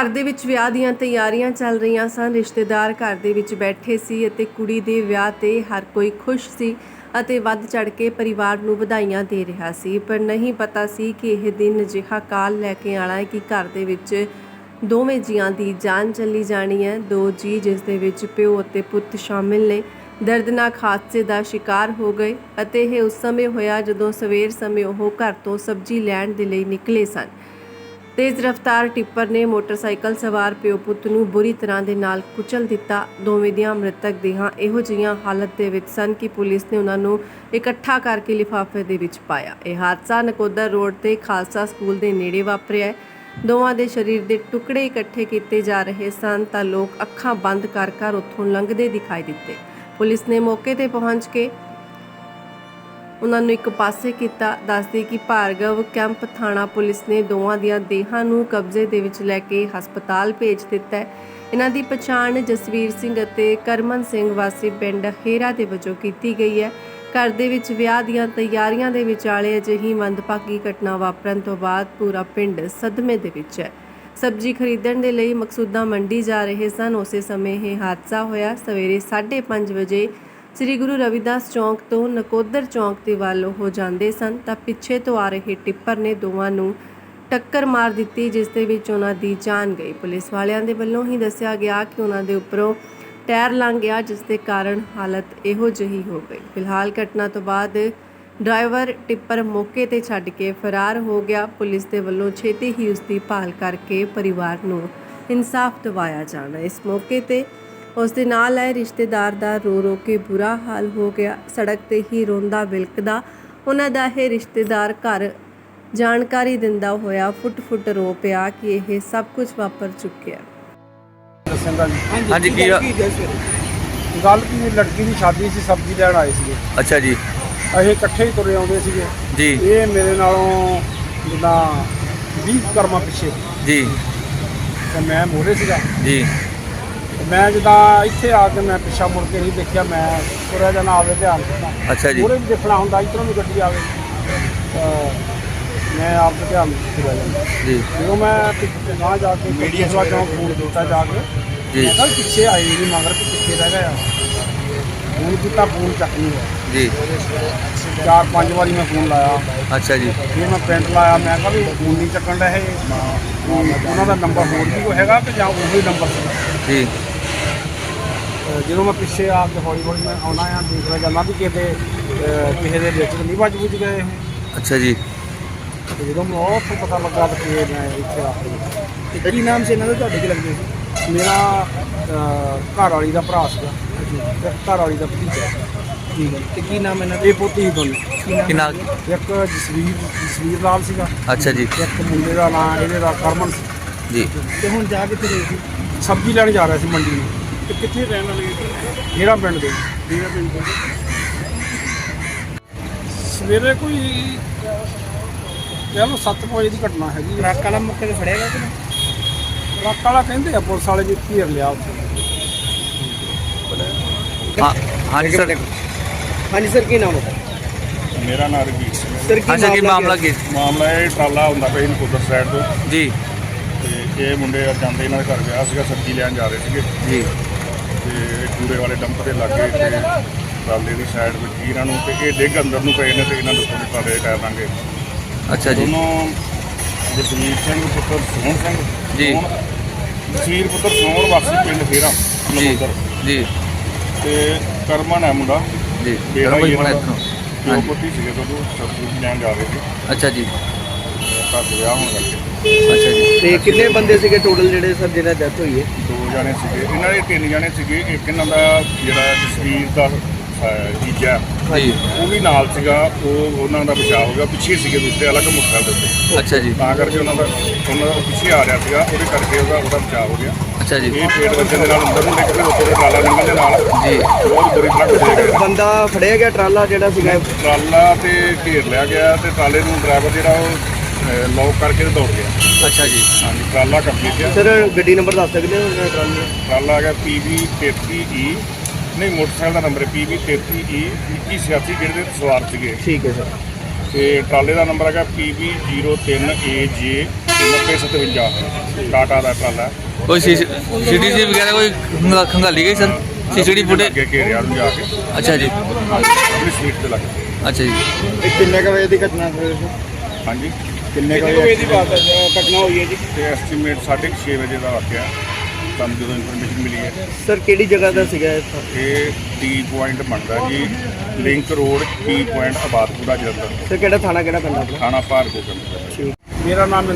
ਘਰ ਦੇ ਵਿੱਚ ਵਿਆਹ ਦੀਆਂ ਤਿਆਰੀਆਂ ਚੱਲ ਰਹੀਆਂ ਸਨ। ਰਿਸ਼ਤੇਦਾਰ ਘਰ ਦੇ ਵਿੱਚ ਬੈਠੇ ਸੀ ਅਤੇ ਕੁੜੀ ਦੇ ਵਿਆਹ ਤੇ ਹਰ ਕੋਈ ਖੁਸ਼ ਸੀ ਅਤੇ ਵੱਧ ਚੜ ਕੇ ਪਰਿਵਾਰ ਨੂੰ ਵਧਾਈਆਂ ਦੇ ਰਿਹਾ ਸੀ। ਪਰ ਨਹੀਂ ਪਤਾ ਸੀ ਕਿ ਇਹ ਦਿਨ ਅਜਿਹਾ ਕਾਲ ਲੈ ਕੇ ਆਣਾ ਹੈ ਕਿ ਘਰ ਦੇ ਵਿੱਚ ਦੋਵੇਂ ਜੀਆਂ ਦੀ ਜਾਨ ਚੱਲੀ ਜਾਣੀ ਹੈ। ਦੋ ਜੀ ਜਿਸ ਦੇ ਵਿੱਚ ਪਿਓ ਅਤੇ ਪੁੱਤ ਸ਼ਾਮਿਲ ਨੇ, ਦਰਦਨਾਕ ਹਾਦਸੇ ਦਾ ਸ਼ਿਕਾਰ ਹੋ ਗਏ ਅਤੇ ਇਹ ਉਸ ਸਮੇਂ ਹੋਇਆ ਜਦੋਂ ਸਵੇਰ ਸਮੇਂ ਉਹ ਘਰ ਤੋਂ ਸਬਜ਼ੀ ਲੈਣ ਦੇ ਲਈ ਨਿਕਲੇ ਸਨ। ਤੇਜ਼ ਰਫ਼ਤਾਰ ਟਿੱਪਰ ਨੇ ਮੋਟਰਸਾਈਕਲ ਸਵਾਰ ਪਿਓ ਪੁੱਤ ਨੂੰ ਬੁਰੀ ਤਰ੍ਹਾਂ ਦੇ ਨਾਲ ਕੁਚਲ ਦਿੱਤਾ। ਦੋਵੇਂ ਦੀਆਂ ਮ੍ਰਿਤਕ ਦੇਹਾਂ ਇਹੋ ਜਿਹੀਆਂ ਹਾਲਤ ਦੇ ਵਿੱਚ ਸਨ ਕਿ ਪੁਲਿਸ ਨੇ ਉਹਨਾਂ ਨੂੰ ਇਕੱਠਾ ਕਰਕੇ ਲਿਫਾਫੇ ਦੇ ਵਿੱਚ ਪਾਇਆ। ਇਹ ਹਾਦਸਾ ਨਕੋਦਰ ਰੋਡ ਤੇ ਖਾਲਸਾ ਸਕੂਲ ਦੇ ਨੇੜੇ ਵਾਪਰਿਆ ਹੈ। ਦੋਵਾਂ ਦੇ ਸਰੀਰ ਦੇ ਟੁਕੜੇ ਇਕੱਠੇ ਕੀਤੇ ਜਾ ਰਹੇ ਸਨ ਤਾਂ ਲੋਕ ਅੱਖਾਂ ਬੰਦ ਕਰ ਕਰ ਉੱਥੋਂ ਲੰਘਦੇ ਦਿਖਾਈ ਦਿੱਤੇ। ਪੁਲਿਸ ਨੇ ਮੌਕੇ ਤੇ ਪਹੁੰਚ ਕੇ ਉਹਨਾਂ ਨੂੰ ਇੱਕ ਪਾਸੇ ਕੀਤਾ, ਦੱਸਦੇ ਕਿ ਭਾਰਗਵ ਕੈਂਪ ਥਾਣਾ ਪੁਲਿਸ ਨੇ ਦੋਵਾਂ ਦੀਆਂ ਦੇਹਾਂ ਨੂੰ ਕਬਜ਼ੇ ਦੇ ਵਿੱਚ ਲੈ ਕੇ ਹਸਪਤਾਲ ਭੇਜ ਦਿੱਤਾ ਹੈ। ਇਹਨਾਂ ਦੀ ਪਛਾਣ ਜਸਵੀਰ ਸਿੰਘ ਅਤੇ ਕਰਮਨ ਸਿੰਘ ਵਾਸੀ ਪਿੰਡ ਹੇਰਾ ਦੇ ਵਜੋਂ ਕੀਤੀ ਗਈ ਹੈ। ਘਰ ਦੇ ਵਿੱਚ ਵਿਆਹ ਦੀਆਂ ਤਿਆਰੀਆਂ ਦੇ ਵਿਚਾਲੇ ਅਜਿਹੀ ਮੰਦਭਾਗੀ ਘਟਨਾ ਵਾਪਰਨ ਤੋਂ ਬਾਅਦ ਪੂਰਾ ਪਿੰਡ ਸਦਮੇ ਦੇ ਵਿੱਚ ਹੈ। ਸਬਜ਼ੀ ਖਰੀਦਣ ਦੇ ਲਈ ਮਕਸੂਦਾ ਮੰਡੀ ਜਾ ਰਹੇ ਸਨ। ਉਸੇ ਸਮੇਂ ਇਹ ਹਾਦਸਾ ਹੋਇਆ। ਸਵੇਰੇ 5:30 ਵਜੇ ਸ੍ਰੀ ਗੁਰੂ ਰਵਿਦਾਸ ਚੌਂਕ ਤੋਂ ਨਕੋਦਰ ਚੌਂਕ ਦੇ ਵੱਲ ਉਹ ਜਾਂਦੇ ਸਨ ਤਾਂ ਪਿੱਛੇ ਤੋਂ ਆ ਰਹੇ ਟਿੱਪਰ ਨੇ ਦੋਵਾਂ ਨੂੰ ਟੱਕਰ ਮਾਰ ਦਿੱਤੀ, ਜਿਸ ਦੇ ਵਿੱਚ ਉਹਨਾਂ ਦੀ ਜਾਨ ਗਈ। ਪੁਲਿਸ ਵਾਲਿਆਂ ਦੇ ਵੱਲੋਂ ਹੀ ਦੱਸਿਆ ਗਿਆ ਕਿ ਉਹਨਾਂ ਦੇ ਉੱਪਰੋਂ ਟਾਇਰ ਲੰਘ ਗਿਆ, ਜਿਸ ਦੇ ਕਾਰਨ ਹਾਲਤ ਇਹੋ ਜਿਹੀ ਹੋ ਗਈ। ਫਿਲਹਾਲ ਘਟਨਾ ਤੋਂ ਬਾਅਦ ਡਰਾਈਵਰ ਟਿੱਪਰ ਮੌਕੇ ਤੇ ਛੱਡ ਕੇ ਫਰਾਰ ਹੋ ਗਿਆ। ਪੁਲਿਸ ਦੇ ਵੱਲੋਂ ਛੇਤੀ ਹੀ ਉਸ ਦੀ ਭਾਲ ਕਰਕੇ ਪਰਿਵਾਰ ਨੂੰ ਇਨਸਾਫ ਦਿਵਾਇਆ ਜਾਣਾ। ਇਸ ਮੌਕੇ ਤੇ ਉਸ ਦੇ ਨਾਲ ਹੈ ਰਿਸ਼ਤੇਦਾਰ ਦਾ ਰੋ ਰੋ ਕੇ ਬੁਰਾ ਹਾਲ ਹੋ ਗਿਆ। ਸੜਕ ਤੇ ਹੀ ਰੋਂਦਾ ਵਿਲਕਦਾ ਉਹਨਾਂ ਦਾ ਇਹ ਰਿਸ਼ਤੇਦਾਰ ਘਰ ਜਾਣਕਾਰੀ ਦਿੰਦਾ ਹੋਇਆ ਫੁੱਟ ਫੁੱਟ ਰੋ ਪਿਆ ਕਿ ਇਹ ਸਭ ਕੁਝ ਵਾਪਰ ਚੁੱਕਿਆ। ਹਾਂਜੀ ਕੀ ਗੱਲ ਕੀ ਲੜਕੀ ਦੀ ਸ਼ਾਦੀ ਸੀ ਸਬਜ਼ੀ ਲੈਣ ਆਏ ਸੀਗੇ। ਅੱਛਾ ਜੀ। ਅਸੀਂ ਇਕੱਠੇ ਹੀ ਤੁਰੇ ਆਉਂਦੇ ਸੀਗੇ। ਜੀ। ਇਹ ਮੇਰੇ ਨਾਲੋਂ ਜਿੱਦਾਂ 20 ਕਰਮਾ ਪਿੱਛੇ। ਜੀ। ਤੇ ਮੈਂ ਮੋਰੇ ਸੀਗਾ। ਜੀ। ਮੈਂ ਜਿੱਦਾਂ ਇੱਥੇ ਆ ਕੇ ਮੈਂ ਪਿੱਛਾ ਮੁੜ ਕੇ ਨਹੀਂ ਦੇਖਿਆ ਮੈਂ ਤੁਰਿਆ ਜਾਣਾ ਆਵੇ ਧਿਆਨ ਦਿੱਤਾ ਅੱਛਾ ਜੀ। ਵੀ ਦੇਖਣਾ ਹੁੰਦਾ ਇੱਧਰੋਂ ਵੀ ਗੱਡੀ ਆਵੇ। ਤਾਂ ਮੈਂ ਆਪ ਤੇ ਧਿਆਨ ਤੁਰਿਆ ਜਾਂਦਾ ਜੀ। ਜਦੋਂ ਮੈਂ ਪਿੱਛੇ ਨਾ ਜਾ ਕੇ ਮੀਡੀਆ ਸਵਾ ਚੌਂਕ ਫੋਨ ਕੀਤਾ ਜਾ ਕੇ ਜੀ। ਮੈਂ ਕਿਹਾ ਪਿੱਛੇ ਆਈ ਨਹੀਂ ਮਗਰ ਕਿ ਪਿੱਛੇ ਰਹਿ ਗਿਆ। ਫੋਨ ਕੀਤਾ ਫੋਨ ਚੱਕ ਨਹੀਂ ਹੋਇਆ ਜੀ। ਚਾਰ ਪੰਜ ਵਾਰੀ ਮੈਂ ਫੋਨ ਲਾਇਆ। ਅੱਛਾ ਜੀ। ਫਿਰ ਮੈਂ ਪਿੰਡ ਲਾਇਆ ਮੈਂ ਕਿਹਾ ਵੀ ਫੋਨ ਨਹੀਂ ਚੱਕਣ ਦਾ ਇਹ। ਉਹਨਾਂ ਦਾ ਨੰਬਰ ਹੋਰ ਵੀ ਕੋਈ ਹੈਗਾ ਕਿ ਜਾਂ ਉਹੀ ਨੰਬਰ ਸੀ? ਜੀ। ਜਦੋਂ ਮੈਂ ਪਿੱਛੇ ਆ ਕੇ ਹੌਲੀ ਹੌਲੀ ਮੈਂ ਆਉਣਾ ਆ ਦੇਖਦਾ ਜਾਂਦਾ ਵੀ ਕਿਤੇ ਕਿਸੇ ਦੇ ਵਿੱਚ ਤਾਂ ਨਹੀਂ ਵੱਜ ਬੁੱਝ ਗਏ ਇਹ। ਅੱਛਾ ਜੀ। ਤੇ ਜਦੋਂ ਮੈਨੂੰ ਉੱਥੋਂ ਪਤਾ ਲੱਗਾ ਤੇ ਫਿਰ ਮੈਂ ਇੱਥੇ ਆ ਕੇ। ਤੇ ਕੀ ਨਾਮ ਸੀ ਇਹਨਾਂ ਦਾ? ਤੁਹਾਡੇ ਕੀ ਲੱਗਦੇ ਸੀ? ਮੇਰਾ ਅਹ, ਘਰ ਵਾਲੀ ਦਾ ਭਰਾ ਸੀਗਾ। ਤੇ ਘਰ ਵਾਲੀ ਦਾ ਭਤੀਜਾ। ਠੀਕ ਹੈ। ਤੇ ਕੀ ਨਾਮ ਇਹਨਾਂ ਇਹ ਪੋਤੀ ਸੀ ਦੋਨੇ ਦਾ ਕਿੰਨਾ ਇੱਕ ਜਸਵੀਰ ਜਸਵੀਰ ਲਾਲ ਸੀਗਾ। ਅੱਛਾ ਜੀ। ਇੱਕ ਮੁੰਡੇ ਦਾ ਨਾਂ ਇਹਦੇ ਦਾ ਕਰਮਨ ਸੀ। ਜੀ। ਤੇ ਹੁਣ ਜਾ ਕੇ ਸੀ? ਸਬਜ਼ੀ ਲੈਣ ਜਾ ਰਿਹਾ ਸੀ ਮੰਡੀ ਨੂੰ। ਤੇ ਕਿੱਥੇ ਰਹਿਣ ਵਾਲੇ ਜਿਹੜਾ ਪਿੰਡ ਦੇ? ਜਿਹੜਾ ਪਿੰਡ ਤੋਂ ਸਵੇਰੇ ਕੋਈ ਕਹਿ ਲਓ 7 ਵਜੇ ਦੀ ਘਟਨਾ ਹੈਗੀ ਹੈ। ਟਰੱਕ ਵਾਲਾ ਮੌਕੇ ਤੇ ਫੜਿਆ ਗਿਆ ਕਿ ਨਹੀਂ? ਟਰੱਕ ਵਾਲਾ ਕਹਿੰਦੇ ਆ ਪੁਲਿਸ ਵਾਲੇ ਵੀ ਘੇਰ ਲਿਆ ਉੱਥੇ। ਹਾਂ ਹਾਂਜੀ ਸਰ। ਹਾਂਜੀ ਸਰ ਕੀ ਨਾਮ ਹੈ? ਮੇਰਾ ਨਾਮ ਰਵੀਰ ਸਿੰਘ ਹੈ। ਸਰ ਅੱਛਾ ਕੀ ਮਾਮਲਾ ਕੀ? ਮਾਮਲਾ ਇਹ ਟਰਾਲਾ ਹੁੰਦਾ ਪਿਆ ਇਹਨੂੰ ਕੁਦਰ ਸਾਈਡ ਤੋਂ। ਜੀ। ਤੇ ਇਹ ਮੁੰਡੇ ਜਾਂਦੇ ਇਹਨਾਂ ਦੇ ਘਰ ਵਿਆਹ ਸੀਗਾ ਸਬਜ਼ੀ ਲੈਣ ਜਾ ਰਹੇ ਸੀਗੇ। ਜੀ। ਤੇ ਕੂੜੇ ਵਾਲੇ ਡੰਪ ਦੇ ਲਾਗੇ ਤੇ ਟਰਾਲੇ ਦੀ ਸਾਈਡ ਵਿੱਚ ਹੀ ਇਹਨਾਂ ਨੂੰ ਤੇ ਇਹ ਡਿੱਗ ਅੰਦਰ ਨੂੰ ਪਏ ਨੇ ਤੇ ਇਹਨਾਂ ਉੱਪਰ ਟਰਾਲੇ ਦੇ ਟਾਇਰ ਲਾਂਗੇ ਅੱਛਾ ਜੀ। ਦੋਨੋਂ ਜਸਵੀਰ ਸਿੰਘ ਪੁੱਤਰ ਸੋਹਣ ਸਿੰਘ ਜੀ। ਸੋਹਣ- ਜਸਵੀਰ ਪੁੱਤਰ ਸੋਹਣ ਵਾਸੀ ਪਿੰਡ ਫੇਰਾ ਜੀ ਨਮੋਦਰ ਜੀ। ਤੇ ਕਰਮਨ ਹੈ ਮੁੰਡਾ। ਜੀ ਬੇੜਾ ਕਰੋ ਬਈ ਇਹਨਾਂ ਇੱਥੋਂ। ਪਿਓ ਹਾਂਜੀ। ਪੁੱਤੀ ਸੀਗੇ ਜਦੋਂ ਸਬਜ਼ੀ ਲੈਣ ਜਾ ਰਹੇ ਸੀ। ਅੱਛਾ ਜੀ। ਘਰ ਦੇ ਵਿਆਹ ਹੋਣ ਕਰਕੇ ਅੱਛਾ ਜੀ। ਤੇ ਕਿੰਨੇ ਬੰਦੇ ਸੀਗੇ ਟੋਟਲ ਜਿਹੜੇ ਸਰ ਜਿਹਨਾਂ ਡੈਥ ਹੋਈ ਹੈ? ਦੋ ਜਣੇ ਸੀਗੇ। ਇਹਨਾਂ ਦੇ ਤਿੰਨ ਜਣੇ ਸੀਗੇ। ਇੱਕ ਇਹਨਾਂ ਦਾ ਜਿਹੜਾ ਜਸਵੀਰ ਦਾ ਅਹ, ਜੀਜਾ। ਜੀ ਉਹ ਵੀ ਨਾਲ ਸੀਗਾ। ਉਹ ਉਹਨਾਂ ਦਾ ਬਚਾਅ ਹੋ ਗਿਆ। ਪਿੱਛੇ ਸੀਗੇ ਦੂਸਰੇ ਅਲੱਗ ਮੋਟਰਸਾਈਕਲ ਦੇ ਉੱਤੇ। ਅੱਛਾ ਜੀ। ਤਾਂ ਕਰਕੇ ਉਹਨਾਂ ਦਾ ਉਹਨਾਂ ਦਾ ਉਹ ਪਿੱਛੇ ਆ ਰਿਹਾ ਸੀਗਾ। ਉਹਦੇ ਕਰਕੇ ਉਹਦਾ ਉਹਦਾ ਬਚਾਅ ਹੋ ਗਿਆ। ਅੱਛਾ ਜੀ। ਇਹ ਪੇੜ ਵੱਜਣ ਦੇ ਨਾਲ ਅੰਦਰ ਨੂੰ ਨਿਕਲੇ ਉੱਪਰ ਦੇ ਟਰਾਲਾ ਨਿਕਲਣ ਦੇ ਨਾਲ। ਜੀ। ਬਹੁਤ ਬੁਰੀ ਤਰ੍ਹਾਂ ਘੁਸੇ ਗਏ। ਬੰਦਾ ਫੜਿਆ ਗਿਆ ਟਰਾਲਾ ਜਿਹੜਾ ਸੀਗਾ? ਟਰਾਲਾ ਤੇ ਘੇਰ ਲਿਆ ਗਿਆ ਤੇ ਟਰਾਲੇ ਨੂੰ ਡਰਾਈਵਰ ਜਿਹੜਾ ਉਹ ਲੌਕ ਕਰਕੇ ਤੇ ਦੌੜ ਗਿਆ। ਅੱਛਾ ਜੀ। ਹਾਂਜੀ ਟਰਾਲਾ ਕੰਪਲੀਟ ਗਿਆ ਸਰ ਗੱਡੀ ਨੰਬਰ ਦੱਸ ਸਕਦੇ ਹੋ ਜਿਹੜਾ ਟਰਾਲੇ ਟਰਾਲਾ ਹੈਗਾ PV 33E ਨਹੀਂ ਮੋਟਰਸਾਈਕਲ ਦਾ ਨੰਬਰ ਹੈ PV 33E 2186 ਜਿਹੜੇ ਦੇ ਸਵਾਰ ਸੀਗੇ। ਠੀਕ ਹੈ ਸਰ। ਤੇ ਟਰਾਲੇ ਦਾ ਨੰਬਰ ਹੈਗਾ PB03AJ 9057 ਟਾਟਾ ਦਾ ਟਰਾਲਾ। ਹੈ। ਕੋਈ ਸੀਟੀਸੀ ਵਗੈਰਾ ਕੋਈ ਖੰਗਾ- ਖੰਗਾਲੀ ਗਈ ਸਰ? CCT footage? ਅੱਗੇ ਘੇਰਿਆ ਨੂੰ ਜਾ ਕੇ। ਅੱਛਾ ਜੀ। ਆਪਣੀ ਸੀਟ ਤੇ ਲੱਗ ਗਏ। ਅੱਛਾ ਜੀ। ਇਹ ਕਿੰਨੇ ਕ ਵਜੇ ਦੀ ਘਟਨਾ ਹੋਈ ਹਾਂਜੀ। ਕਿੰਨੇ ਕਿੰਨੇ ਕੁ ਵਜੇ ਦੀ ਬਾਤ ਹੈ? ਘਟਨਾ ਹੋਈ ਹੈ ਜੀ? ਤੇ ਐਸਟੀਮੇਟ 6:30 ਵਜੇ ਦਾ ਵਾਕਿਆ ਸਾਨੂੰ ਜਦੋਂ ਇਨਫੋਰਮੇਸ਼ਨ ਮਿਲੀ ਹੈ। ਸਰ ਕਿਹੜੀ ਜਗ੍ਹਾ ਦਾ ਸੀਗਾ ਇਹ? ਇਹ ਟੀ ਪੁਆਇੰਟ ਬਣਦਾ ਜੀ link road T point Abadpura Jalandhar. Sir ਕਿਹੜਾ ਥਾਣਾ ਕਿਹੜਾ ਪਿੰਡ ਆਪਣਾ? ਥਾਣਾ ਭਾਰਗੋ ਕੰਦਰ ਮੇਰਾ ਨਾਮ